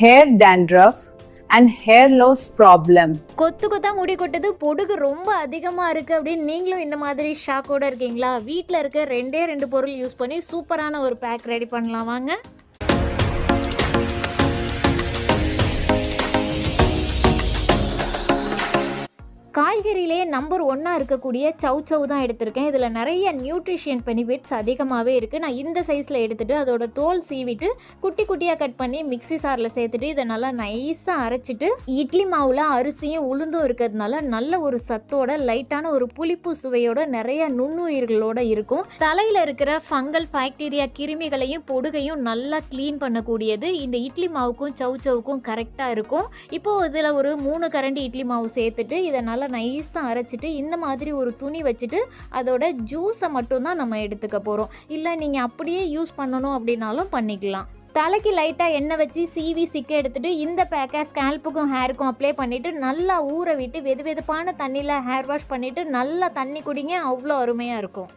Hair dandruff and hair loss problem கொத்து கொத்தா முடி கொட்டது பொடுகு ரொம்ப அதிகமாக இருக்குது அப்படின்னு நீங்களும் இந்த மாதிரி ஷாக்கோட இருக்கீங்களா? வீட்டில் இருக்க ரெண்டே ரெண்டு பொருள் யூஸ் பண்ணி சூப்பரான ஒரு பேக் ரெடி பண்ணலாம். வாங்க. காய்கறியிலே நம்பர் ஒன்னாக இருக்கக்கூடிய சவு சவு தான் எடுத்திருக்கேன். இதில் நிறைய நியூட்ரிஷியன் பெனிஃபிட்ஸ் அதிகமாகவே இருக்குது நான் இந்த சைஸில் எடுத்துகிட்டு அதோட தோல் சீவிட்டு குட்டி குட்டியாக கட் பண்ணி மிக்ஸி சாரில் சேர்த்துட்டு இதை நல்லா நைஸாக அரைச்சிட்டு இட்லி மாவில் அரிசியும் உளுந்தும் இருக்கிறதுனால நல்ல ஒரு சத்தோட லைட்டான ஒரு புளிப்பு சுவையோட நிறைய நுண்ணுயிர்களோட இருக்கும். தலையில் இருக்கிற ஃபங்கல் பாக்டீரியா கிருமிகளையும் பொடுகையும் நல்லா க்ளீன் பண்ணக்கூடியது இந்த இட்லி மாவுக்கும் சவு சவுக்கும் கரெக்டாக இருக்கும். இப்போது இதில் ஒரு மூணு கரண்டி இட்லி மாவு சேர்த்துட்டு இதை நல்லா நைஸாக அரைச்சிட்டு இந்த மாதிரி ஒரு துணி வச்சுட்டு அதோட ஜூஸை மட்டும்தான் நம்ம எடுத்துக்க போகிறோம் இல்லை நீங்கள் அப்படியே யூஸ் பண்ணணும் அப்படின்னாலும் பண்ணிக்கலாம். தலைக்கு லைட்டாக எண்ணெய் வச்சு சீவி சிக்க எடுத்துட்டு இந்த பேக்கை ஸ்கேல்ப்புக்கும் ஹேருக்கும் அப்ளை பண்ணிவிட்டு நல்லா ஊற விட்டு வெது வெதுப்பான தண்ணியில் ஹேர் வாஷ் பண்ணிவிட்டு நல்லா தண்ணி குடிங்க அவ்வளோ அருமையாக இருக்கும்.